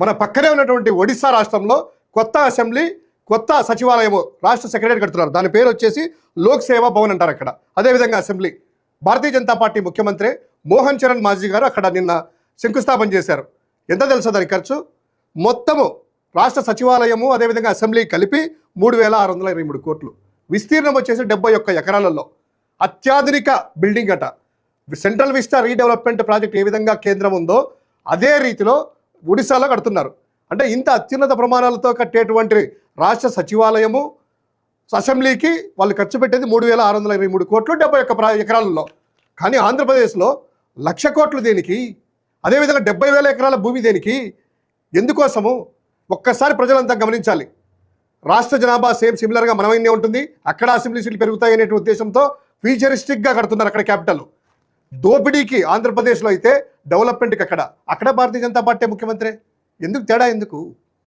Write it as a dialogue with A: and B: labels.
A: మన పక్కనే ఉన్నటువంటి ఒడిశా రాష్ట్రంలో కొత్త అసెంబ్లీ కొత్త సచివాలయము రాష్ట్ర సెక్రటరీ కడుతున్నారు. దాని పేరు వచ్చేసి లోక్ సేవా భవన్ అంటారు అక్కడ. అదేవిధంగా అసెంబ్లీ. భారతీయ జనతా పార్టీ ముఖ్యమంత్రి మోహన్ చరణ్ మాజీ గారు అక్కడ నిన్న శంకుస్థాపన చేశారు. ఎంత తెలుసా దాని ఖర్చు? మొత్తము రాష్ట్ర సచివాలయము అదేవిధంగా అసెంబ్లీ కలిపి మూడు వేల ఆరు వందల ఇరవై మూడు కోట్లు. విస్తీర్ణం వచ్చేసి డెబ్బై ఒక్క ఎకరాలలో. అత్యాధునిక బిల్డింగ్ అట. సెంట్రల్ విస్టా రీడెవలప్మెంట్ ప్రాజెక్ట్ ఏ విధంగా కేంద్రం ఉందో అదే రీతిలో ఒడిశాలో కడుతున్నారు. అంటే ఇంత అత్యున్నత ప్రమాణాలతో కట్టేటువంటి రాష్ట్ర సచివాలయము అసెంబ్లీకి వాళ్ళు ఖర్చు పెట్టేది మూడు వేల ఆరు వందల ఇరవై మూడు కోట్లు డెబ్బై ఒక్క ఎకరాలలో. కానీ ఆంధ్రప్రదేశ్లో లక్ష కోట్లు దేనికి? అదేవిధంగా డెబ్బై వేల ఎకరాల భూమి దేనికి? ఎందుకోసము? ఒక్కసారి ప్రజలంతా గమనించాలి. రాష్ట్ర జనాభా సేమ్ సిమిలర్గా మనమైనే ఉంటుంది. అక్కడ అసెంబ్లీ సీట్లు పెరుగుతాయి అనే ఉద్దేశంతో ఫ్యూచరిస్టిక్గా కడుతున్నారు అక్కడ క్యాపిటల్. దోపిడీకి ఆంధ్రప్రదేశ్లో అయితే డెవలప్మెంట్కి అక్కడ. అక్కడ భారతీయ జనతా పార్టీ ముఖ్యమంత్రి. ఎందుకు తేడా? ఎందుకు?